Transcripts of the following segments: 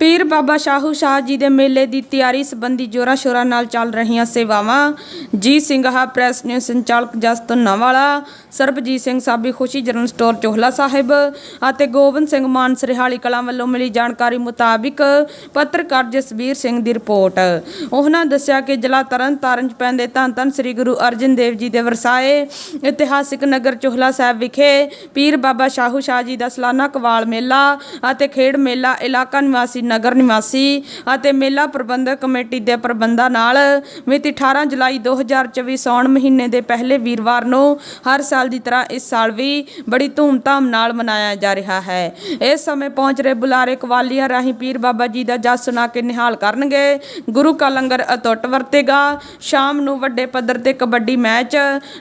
ਪੀਰ ਬਾਬਾ ਸ਼ਾਹੂ ਸ਼ਾਹ ਜੀ ਦੇ ਮੇਲੇ ਦੀ ਤਿਆਰੀ ਸੰਬੰਧੀ ਜੋਰਾ ਸ਼ੋਰਾ ਨਾਲ ਚੱਲ ਰਹੀਆਂ ਸੇਵਾਵਾਂ। ਜੀ ਸਿੰਘਾ ਪ੍ਰੈਸ ਨਿਊ ਸੰਚਾਲਕ ਜਸਤ ਨਾਵਾਲਾ, ਸਰਬਜੀਤ ਸਿੰਘ ਸਾਬੀ ਖੁਸ਼ੀ ਜਨਰਲ ਸਟੋਰ ਚੋਹਲਾ ਸਾਹਿਬ ਅਤੇ ਗੋਬਿੰਦ ਸਿੰਘ ਮਾਨ ਸਰਿਹਾਲੀ ਕਲਾਂ ਵੱਲੋਂ ਮਿਲੀ ਜਾਣਕਾਰੀ ਮੁਤਾਬਿਕ ਪੱਤਰਕਾਰ ਜਸਬੀਰ ਸਿੰਘ ਦੀ ਰਿਪੋਰਟ। ਉਹਨਾਂ ਦੱਸਿਆ ਕਿ ਜ਼ਿਲ੍ਹਾ ਤਰਨ ਤਾਰਨ ਚ ਪੈਂਦੇ ਧੰਨ ਧੰਨ ਸ੍ਰੀ ਗੁਰੂ ਅਰਜਨ ਦੇਵ ਜੀ ਦੇ ਵਰਸਾਏ ਇਤਿਹਾਸਿਕ ਨਗਰ ਚੋਹਲਾ ਸਾਹਿਬ ਵਿਖੇ ਪੀਰ ਬਾਬਾ ਸ਼ਾਹੂ ਸ਼ਾਹ ਜੀ ਦਾ ਸਲਾਨਾ ਕਵਾਲ ਮੇਲਾ ਅਤੇ ਖੇਡ ਮੇਲਾ ਇਲਾਕਾ ਨਿਵਾਸੀ ਨਗਰ ਨਿਵਾਸੀ ਅਤੇ ਮੇਲਾ ਪ੍ਰਬੰਧਕ ਕਮੇਟੀ ਦੇ ਪ੍ਰਬੰਧਾਂ ਨਾਲ ਮਿਤੀ 18 ਜੁਲਾਈ 2024 ਸੌਣ ਮਹੀਨੇ ਦੇ ਪਹਿਲੇ ਵੀਰਵਾਰ ਨੂੰ ਹਰ ਸਾਲ ਦੀ ਤਰ੍ਹਾਂ ਇਸ ਸਾਲ ਵੀ ਬੜੀ ਧੂਮਧਾਮ ਨਾਲ ਮਨਾਇਆ ਜਾ ਰਿਹਾ ਹੈ। ਇਸ ਸਮੇਂ ਪਹੁੰਚ ਰਹੇ ਬੁਲਾਰੇ ਕਵਾਲੀਆਂ ਰਾਹੀਂ ਪੀਰ ਬਾਬਾ ਜੀ ਦਾ ਜਸ ਸੁਣਾ ਕੇ ਨਿਹਾਲ ਕਰਨਗੇ। ਗੁਰੂ ਕਾ ਲੰਗਰ ਅਤੁੱਟ ਵਰਤੇਗਾ। ਸ਼ਾਮ ਨੂੰ ਵੱਡੇ ਪੱਧਰ ਤੇ ਕਬੱਡੀ ਮੈਚ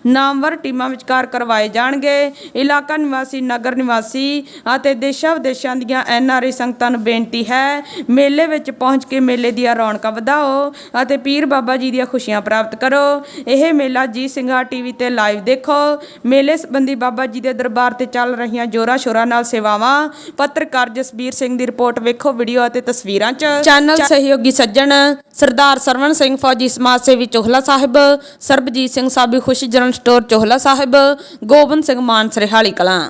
ਨਾਮਵਰ ਟੀਮਾਂ ਵਿਚਕਾਰ ਕਰਵਾਏ ਜਾਣਗੇ। ਇਲਾਕਾ ਨਿਵਾਸੀ, ਨਗਰ ਨਿਵਾਸੀ ਅਤੇ ਦੇਸ਼ਾਂ ਵਿਦੇਸ਼ਾਂ ਦੀਆਂ ਐਨਆਰਆਈ ਸੰਗਤਾਂ ਨੂੰ ਬੇਨਤੀ ਹੈ ਮੇਲੇ ਵਿੱਚ ਪਹੁੰਚ ਕੇ ਮੇਲੇ ਦੀਆਂ ਰੌਣਕਾਂ ਵਧਾਓ ਅਤੇ ਪੀਰ ਬਾਬਾ ਜੀ ਦੀਆਂ ਖੁਸ਼ੀਆਂ ਪ੍ਰਾਪਤ ਕਰੋ। ਇਹ ਮੇਲਾ ਜੀ ਸਿੰਘਾ ਟੀਵੀ ਤੇ ਲਾਈਵ ਦੇਖੋ। ਮੇਲੇ ਸੰਬੰਧੀ ਬਾਬਾ ਜੀ ਦੇ ਦਰਬਾਰ ਤੇ ਚੱਲ ਰਹੀਆਂ ਜੋਰਾ ਸ਼ੋਰਾ ਨਾਲ ਸੇਵਾਵਾਂ। ਪੱਤਰਕਾਰ ਜਸਬੀਰ ਸਿੰਘ ਦੀ ਰਿਪੋਰਟ ਵੇਖੋ ਵੀਡੀਓ ਅਤੇ ਤਸਵੀਰਾਂ 'ਚ। ਚੈਨਲ ਸਹਿਯੋਗੀ ਸੱਜਣ ਸਰਦਾਰ ਸਰਵਣ ਸਿੰਘ ਫੌਜੀ ਸਮਾਜ ਸੇਵੀ ਚੋਹਲਾ ਸਾਹਿਬ ਸਰਬਜੀਤ ਸਿੰਘ ਸਾਬੀ ਖੁਸ਼ੀ ਜਨਰਲ ਸਟੋਰ ਚੋਹਲਾ ਸਾਹਿਬ ਗੋਬਿੰਦ ਸਿੰਘ ਮਾਨ ਸਰਿਹਾਲੀ ਕਲਾਂ।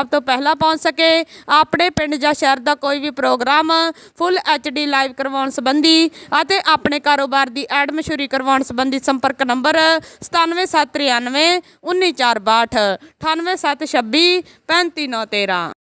ਸਭ ਤੋਂ ਪਹਿਲਾਂ ਪਹੁੰਚ ਸਕੇ। ਆਪਣੇ ਪਿੰਡ ਜਾਂ ਸ਼ਹਿਰ ਦਾ ਕੋਈ ਵੀ ਪ੍ਰੋਗਰਾਮ ਫੁੱਲ ਡੀ ਲਾਈਵ ਕਰਵਾਉਣ ਸੰਬੰਧੀ ਅਤੇ ਆਪਣੇ ਕਾਰੋਬਾਰ ਦੀ ਐਡ ਮਸ਼ਹੂਰੀ ਕਰਵਾਉਣ ਸੰਬੰਧੀ ਸੰਪਰਕ ਨੰਬਰ 97793 19462 98726 35913